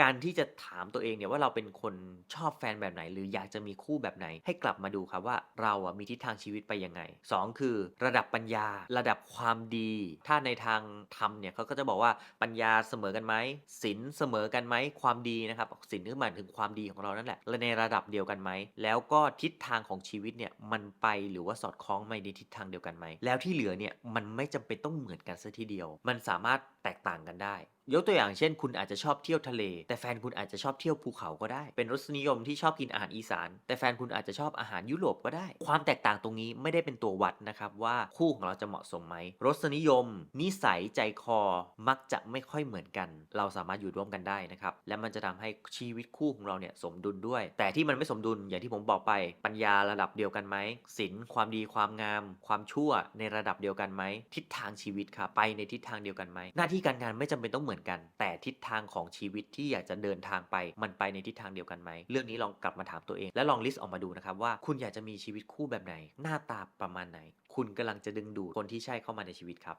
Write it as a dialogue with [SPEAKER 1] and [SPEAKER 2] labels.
[SPEAKER 1] การที่จะถามตัวเองเนี่ยว่าเราเป็นคนชอบแฟนแบบไหน หรืออยากจะมีคู่แบบไหน ให้กลับมาดูครับว่าเราอะมีทิศทางชีวิตไปยังไงสองคือ ระดับปัญญา ระดับความดี ถ้าในทางธรรมเนี่ยเขาก็จะบอกว่าปัญญาเสมอกันไหมศีลเสมอกันไหมความดีนะครับศีลก็หมายถึงความดีของเรานั่นแหละและในระดับเดียวกันไหมแล้วก็ทิศทางของชีวิตเนี่ยมันไปหรือว่าสอดคล้องไปในทิศทางเดียวกันไหมแล้วที่เหลือเนี่ยมันไม่จำเป็นต้องเหมือนกันซะทีเดียว มันสามารถแตกต่างกันได้ยกตัวอย่างเช่น คุณอาจจะชอบเที่ยวทะเล แต่แฟนคุณอาจจะชอบเที่ยวภูเขาก็ได้ เป็นรสนิยมที่ชอบกินอาหารอีสาน แต่แฟนคุณอาจจะชอบอาหารยุโรปก็ได้ ความแตกต่างตรงนี้ไม่ได้เป็นตัววัดนะครับว่าคู่ของเราจะเหมาะสมไหมรสนิยม นิสัยใจคอมักจะไม่ค่อยเหมือนกัน เราสามารถอยู่ร่วมกันได้นะครับและมันจะทำให้ชีวิตคู่ของเราเนี่ยสมดุลด้วย แต่ที่มันไม่สมดุลอย่างที่ผมบอกไปปัญญาระดับเดียวกันไหมศีลความดีความงาม ความชั่วในระดับเดียวกันไหมทิศทางชีวิตครับไปในทิศทางเดียวกันไหมหน้าที่การงานไม่จำเป็นต้องเหมือนกัน แต่ทิศทางของชีวิตที่อยากจะเดินทางไป มันไปในทิศทางเดียวกันไหม เรื่องนี้ลองกลับมาถามตัวเอง และลองลิสต์ออกมาดูนะครับว่าคุณอยากจะมีชีวิตคู่แบบไหน หน้าตาประมาณไหน คุณกำลังจะดึงดูดคนที่ใช่เข้ามาในชีวิตครับ